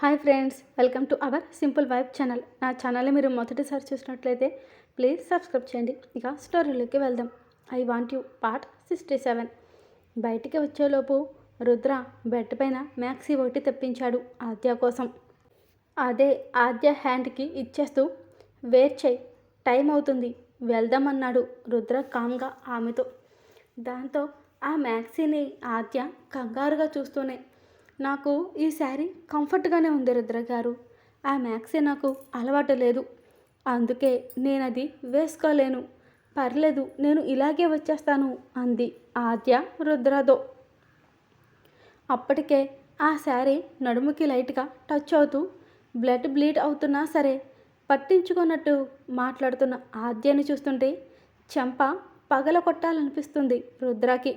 Hi friends welcome to our simple vibe channel. నా ఛానల్ని మీరు మొదటిసారి చూసినట్లయితే ప్లీజ్ సబ్స్క్రైబ్ చేయండి. ఇక స్టోరీలోకి వెళ్దాం. I want you part sixty seven. బయటికి వచ్చేలోపు రుద్ర బెడ్ పైన మ్యాక్సీ ఒకటి తెప్పించాడు ఆద్య కోసం. అదే ఆద్య హ్యాండ్కి ఇచ్చేస్తూ వెయిట్ చేయి టైం అవుతుంది వెళ్దామన్నాడు రుద్ర కామ్గా ఆమెతో. దాంతో ఆ మ్యాక్సీని ఆద్య కంగారుగా చూస్తూనే నాకు ఈ శారీ కంఫర్ట్గానే ఉంది రుద్ర గారు. ఆ మ్యాక్సే నాకు అలవాటు లేదు. అందుకే నేను అది వేసుకోలేను. పర్లేదు నేను ఇలాగే వచ్చేస్తాను అంది ఆద్య రుద్రతో. అప్పటికే ఆ శారీ నడుముకి లైట్గా టచ్ అవుతూ బ్లడ్ బ్లీడ్ అవుతున్నా సరే పట్టించుకున్నట్టు మాట్లాడుతున్న ఆద్యని చూస్తుంటే చెంప పగల కొట్టాలనిపిస్తుంది రుద్రకి.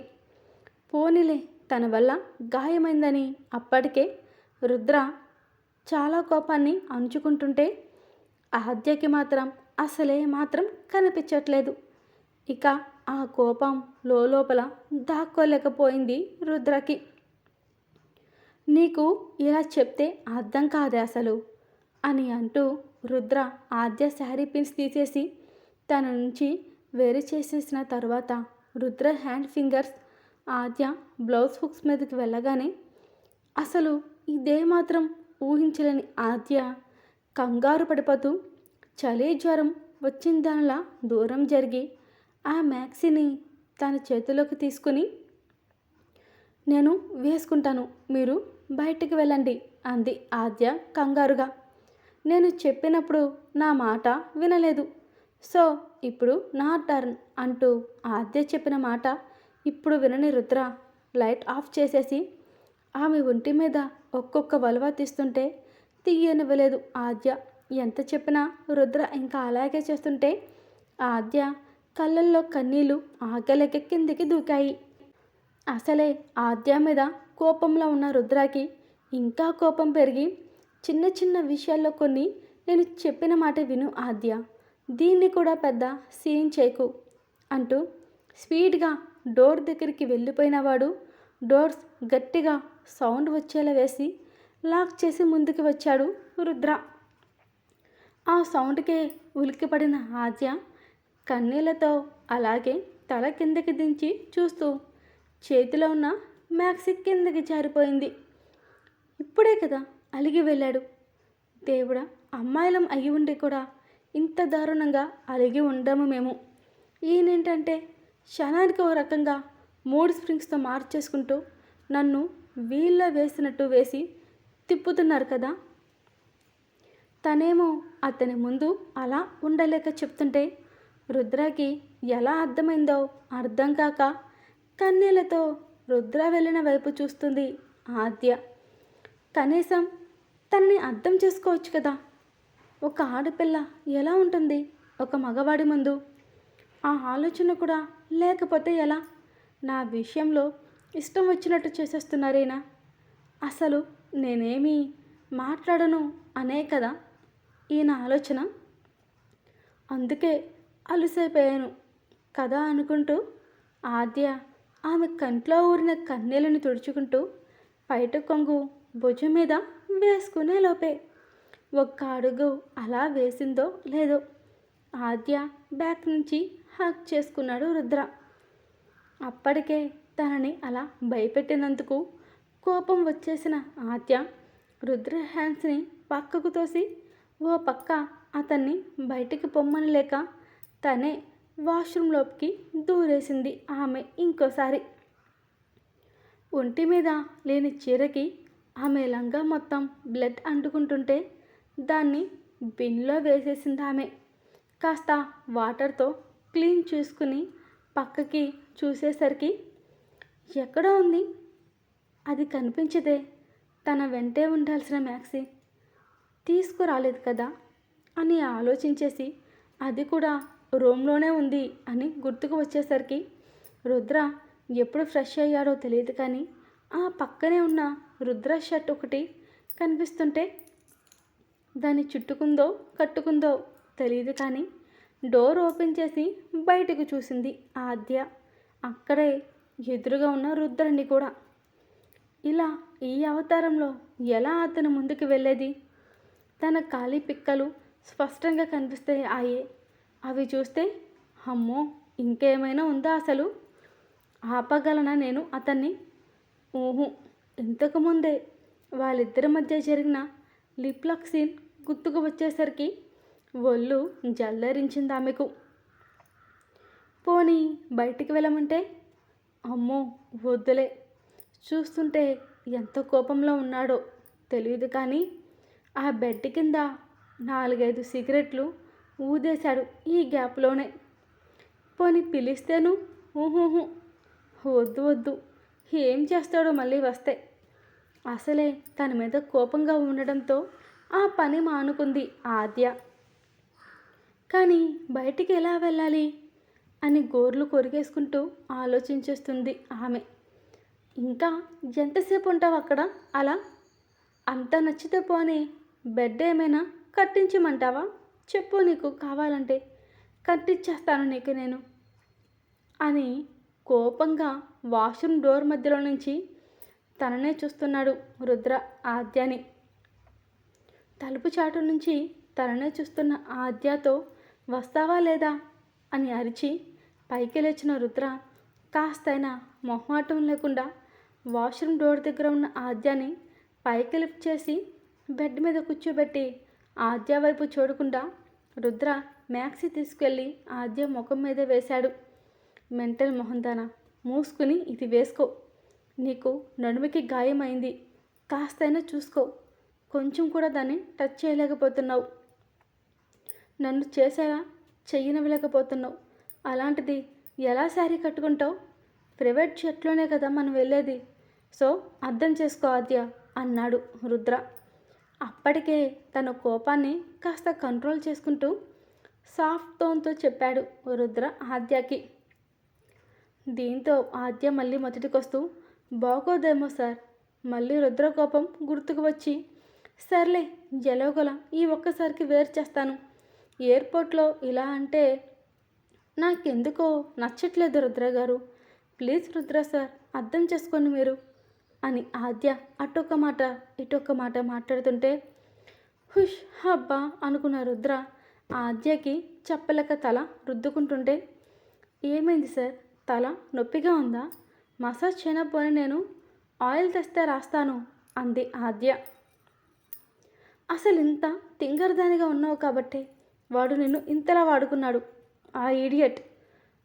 పోనీలే తన వల్ల గాయమైందని అప్పటికే రుద్ర చాలా కోపాన్ని అంచుకుంటుంటే ఆద్యకి మాత్రం అసలే మాత్రం కనిపించట్లేదు. ఇక ఆ కోపం లోపల దాక్కోలేకపోయింది రుద్రకి. నీకు ఇలా చెప్తే అర్థం కాదే అసలు అని అంటూ రుద్ర ఆద్య శారీ పిన్స్ తీసేసి తన నుంచి వేరు చేసేసిన తర్వాత Rudra hand fingers Aadya blouse hooks మీదకి వెళ్ళగానే అసలు ఇదే మాత్రం ఊహించలేని ఆద్య. కంగారు పడిపోతూ చలి జ్వరం వచ్చిన దానిలా దూరం జరిగి ఆ మ్యాక్సీని తన చేతిలోకి తీసుకుని నేను వేసుకుంటాను మీరు బయటికి వెళ్ళండి అంది ఆద్య కంగారుగా. నేను చెప్పినప్పుడు నా మాట వినలేదు. సో ఇప్పుడు నా టర్న్ అంటూ ఆద్య చెప్పిన మాట ఇప్పుడు వినని రుద్ర లైట్ ఆఫ్ చేసేసి ఆమె ఒంటి మీద ఒక్కొక్క వలవ తీస్తుంటే తీయనివ్వలేదు ఆద్య. ఎంత చెప్పినా రుద్ర ఇంకా అలాగే చేస్తుంటే ఆద్య కళ్ళల్లో కన్నీళ్ళు ఆకలికి కిందికి దూకాయి. అసలే ఆద్య మీద కోపంలో ఉన్న రుద్రకి ఇంకా కోపం పెరిగి చిన్న చిన్న విషయాల్లో కొన్ని నేను చెప్పిన మాట విను ఆద్య. దీన్ని కూడా పెద్ద సీన్ చేకు అంటూ స్వీట్గా డోర్ దగ్గరికి వెళ్ళిపోయినవాడు డోర్స్ గట్టిగా సౌండ్ వచ్చేలా వేసి లాక్ చేసి ముందుకు వచ్చాడు రుద్ర. ఆ సౌండ్కే ఉలిక్కిపడిన ఆద్య కన్నీళ్ళతో అలాగే తల కిందకి దించి చూస్తూ చేతిలో ఉన్న మ్యాక్సీ కిందకి జారిపోయింది. ఇప్పుడే కదా అలిగి వెళ్ళాడు. దేవుడా అమ్మాయిలం అయి ఉండి కూడా ఇంత దారుణంగా అలిగి ఉండము మేము. ఈయనేంటంటే క్షణానికి ఓ రకంగా మూడు స్ప్రింగ్స్తో మార్చేసుకుంటూ నన్ను వీళ్ళ వేసినట్టు వేసి తిప్పుతున్నారు కదా. తనేమో అతని ముందు అలా ఉండలేక చెప్తుంటే రుద్రకి ఎలా అర్థమైందో అర్థం కాక కన్నెలతో రుద్ర వెళ్ళిన వైపు చూస్తుంది ఆద్య. కనీసం తనని అర్థం చేసుకోవచ్చు కదా. ఒక ఆడపిల్ల ఎలా ఉంటుంది? ఒక మగవాడి ముందు ఆ ఆలోచన కూడా లేకపోతే ఎలా? నా విషయంలో ఇష్టం వచ్చినట్టు చేసేస్తున్నారేనా? అసలు నేనేమి మాట్లాడను అనే కదా ఈయన ఆలోచన. అందుకే అలుసైపోయాను కదా అనుకుంటూ ఆద్య ఆమె కంట్లో ఊరిన కన్నీళ్ళని తుడుచుకుంటూ బయట కొంగు భుజం మీద వేసుకునే లోపే. ఒక్క అడుగు అలా వేసిందో లేదో ఆద్య బ్యాక్ నుంచి హక్ చేసుకున్నాడు రుద్ర. అప్పటికే తనని అలా భయపెట్టినందుకు కోపం వచ్చేసిన ఆద్య రుద్ర హ్యాండ్స్ని పక్కకు తోసి ఓ పక్క అతన్ని బయటికి పొమ్మని లేక తనే వాష్రూమ్లోకి దూరేసింది ఆమె ఇంకోసారి. ఒంటి మీద లేని చీరకి ఆమె లంగా మొత్తం బ్లడ్ అంటుకుంటుంటే దాన్ని బిన్లో వేసేసింది ఆమె. కాస్త వాటర్తో క్లీన్ చేసుకుని పక్కకి చూసేసరికి ఎక్కడో ఉంది. అది కనిపించదే. తన వెంటే ఉండాల్సిన మ్యాక్సీ. తీసుకురాలేదు కదా అని ఆలోచించేసి అది కూడా రూమ్లోనే ఉంది అని గుర్తుకు వచ్చేసరికి రుద్ర ఎప్పుడు ఫ్రెష్ అయ్యాడో తెలియదు కానీ ఆ పక్కనే ఉన్న రుద్ర షర్ట్ ఒకటి కనిపిస్తుంటే దాన్ని చుట్టుకుందో కట్టుకుందో తెలియదు కానీ డోర్ ఓపెన్ చేసి బయటకు చూసింది ఆద్య. అక్కడే ఎదురుగా ఉన్న రుద్రని కూడా. ఇలా ఈ అవతారంలో ఎలా అతను ముందుకు వెళ్ళేది? తన ఖాళీ పిక్కలు స్పష్టంగా కనిపిస్తాయి ఆయే. అవి చూస్తే అమ్మో ఇంకేమైనా ఉందా అసలు? ఆపగలనా నేను అతన్ని? ఊహు ఇంతకుముందే వాళ్ళిద్దరి మధ్య జరిగిన లిప్లాక్ సీన్ గుర్తుకు వచ్చేసరికి ఒళ్ళు జల్లరించింది ఆమెకు పోనీ బయటికి వెళ్ళమంటే? అమ్మో వద్దులే. చూస్తుంటే ఎంత కోపంలో ఉన్నాడో తెలియదు కానీ ఆ బెడ్ కింద నాలుగైదు సిగరెట్లు ఊదేశాడు ఈ గ్యాప్లోనే. పోనీ పిలిస్తేను? ఊహూహు. వద్దు వద్దు. ఏం చేస్తాడో మళ్ళీ వస్తే. అసలే తన మీద కోపంగా ఉండడంతో ఆ పని మానుకుంది ఆద్య. కానీ బయటికి ఎలా వెళ్ళాలి? అని గోర్లు కొరికేసుకుంటూ ఆలోచించేస్తుంది ఆమె. ఇంకా ఎంతసేపు ఉంటావు అక్కడ అలా. అంత నచ్చితే పోనీ బెడ్ ఏమైనా కట్టించమంటావా? చెప్పు నీకు కావాలంటే. కట్టించేస్తాను నీకు నేను అని కోపంగా వాష్రూమ్ డోర్ మధ్యలో నుంచి తననే చూస్తున్నాడు రుద్ర ఆద్యాని. తలుపు చాటు నుంచి తననే చూస్తున్న ఆద్యతో వస్తావా లేదా? అని అరిచి పైకి లేచిన రుద్ర కాస్తైనా మొహమాటం లేకుండా వాష్రూమ్ డోర్ దగ్గర ఉన్న ఆద్యాని పైకి లిఫ్ట్ చేసి బెడ్ మీద కూర్చోబెట్టి ఆద్య వైపు చూడకుండా రుద్ర మ్యాక్సీ తీసుకెళ్ళి ఆద్య ముఖం మీద వేశాడు. మెంటల్ మొహందాన మూసుకుని ఇది వేసుకో. నీకు నడుముకి గాయమైంది. కాస్తైనా చూసుకో. కొంచెం కూడా దాన్ని టచ్ చేయలేకపోతున్నావు. నన్ను చేసేలా చెయ్యనివ్వలేకపోతున్నావు. అలాంటిది ఎలా శారీ కట్టుకుంటావు? ప్రైవేట్ చెట్లోనే కదా మనం వెళ్ళేది. సో అర్థం చేసుకో ఆద్య అన్నాడు రుద్ర. అప్పటికే తన కోపాన్ని కాస్త కంట్రోల్ చేసుకుంటూ సాఫ్ట్ టోన్తో చెప్పాడు రుద్ర ఆద్యకి. దీంతో ఆద్య మళ్ళీ మొదటికొస్తూ బాగోదేమో సార్. మళ్ళీ రుద్ర కోపం గుర్తుకు వచ్చి సర్లే ఎలాగోలా ఈ ఒక్కసారికి వేరు చేస్తాను. ఎయిర్పోర్ట్లో ఇలా అంటే నాకెందుకో నచ్చట్లేదు రుద్ర గారు. ప్లీజ్ రుద్ర సార్ అర్థం చేసుకోండి మీరు అని ఆద్య అటొక్క మాట ఇటొక్క మాట మాట్లాడుతుంటే హుష్ హబ్బా అనుకున్న రుద్ర ఆద్యకి చెప్పలేక తల రుద్దుకుంటుంటే ఏమైంది సార్? తల నొప్పిగా ఉందా? మసాజ్ చేయకపోని నేను ఆయిల్ తెస్తే రాస్తాను అంది ఆద్య. అసలు ఇంత తింగరదానిగా ఉన్నావు కాబట్టి వాడు నిన్ను ఇంతలా వాడుకున్నాడు. ఆ ఈడియట్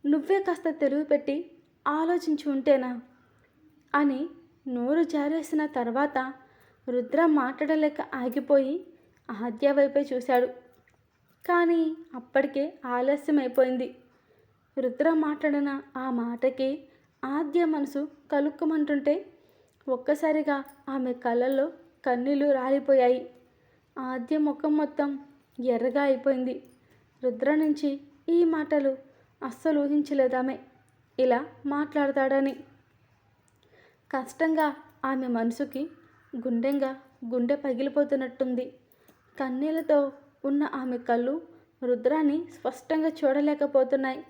నువ్వే కాస్త తెలివి పెట్టి ఆలోచించి ఉంటేనా? అని నోరు జారేసిన తర్వాత రుద్ర మాట్లాడలేక ఆగిపోయి ఆద్య వైపే చూశాడు. కానీ అప్పటికే ఆలస్యం అయిపోయింది రుద్ర మాట్లాడిన ఆ మాటకి ఆద్య మనసు కలుక్కుమంటుంటే ఒక్కసారిగా ఆమె కళ్ళల్లో కన్నీళ్ళు రాలిపోయాయి. ఆద్య ముఖం మొత్తం ఎర్రగా అయిపోయింది. రుద్ర నుంచి ఈ మాటలు అస్సలు ఊహించలేదామె. ఇలా మాట్లాడతాడని. కష్టంగా ఆమె మనసుకి గుండెంగా గుండె పగిలిపోతున్నట్టుంది. కన్నీళ్ళతో ఉన్న ఆమె కళ్ళు రుద్రాన్ని స్పష్టంగా చూడలేకపోతున్నాయి.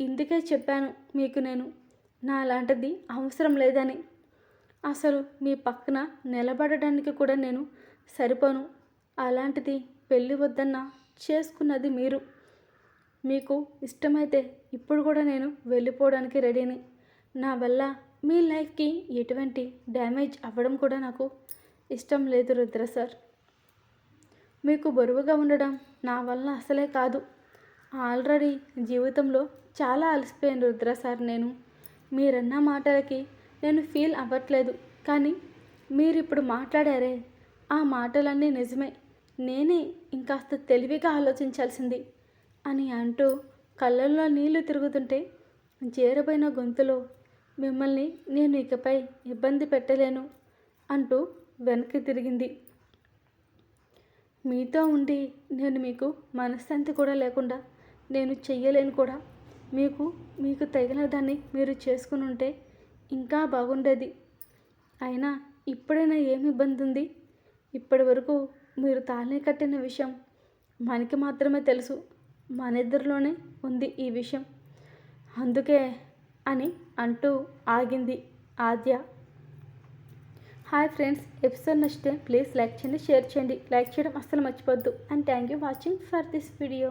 ఇందుకే చెప్పాను మీకు నేను. నా లాంటిది అవసరం లేదని. అసలు మీ పక్కన నిలబడడానికి కూడా నేను సరిపోను. అలాంటిది పెళ్ళి వద్దన్నా చేసుకున్నది మీరు. మీకు ఇష్టమైతే ఇప్పుడు కూడా నేను వెళ్ళిపోవడానికి రెడీని. నా వల్ల మీ లైఫ్కి ఎటువంటి డ్యామేజ్ అవ్వడం కూడా నాకు ఇష్టం లేదు రుద్ర సార్. మీకు బరువుగా ఉండడం నా వల్ల అసలే కాదు. ఆల్రెడీ జీవితంలో చాలా అలసిపోయాను రుద్ర సార్ నేను. మీరన్న మాటలకి నేను ఫీల్ అవ్వట్లేదు. కానీ మీరు ఇప్పుడు మాట్లాడారే ఆ మాటలన్నీ నిజమే. నేనే ఇంకాస్త తెలివిగా ఆలోచించాల్సింది అని అంటూ కళ్ళల్లో నీళ్ళు తిరుగుతుంటే చేరబోయిన గొంతులో మిమ్మల్ని నేను ఇకపై ఇబ్బంది పెట్టలేను అంటూ వెనక్కి తిరిగింది. మీతో ఉండి నేను మీకు మనశ్శాంతి కూడా లేకుండా నేను చెయ్యలేను కూడా. మీకు మీకు తగిన దాన్ని మీరు చేసుకుని ఉంటే ఇంకా బాగుండేది. అయినా ఇప్పుడైనా ఏమి ఇబ్బంది ఉంది ఇప్పటి వరకు మీరు తాళి కట్టిన విషయం మనకి మాత్రమే తెలుసు. మన ఇద్దరిలోనే ఉంది ఈ విషయం. అందుకే అని అంటూ ఆగింది ఆద్య. హాయ్ ఫ్రెండ్స్ ఎపిసోడ్ నచ్చితే ప్లీజ్ లైక్ చేయండి షేర్ చేయండి. లైక్ చేయడం అస్సలు మర్చిపోద్దు and thank you watching for this video.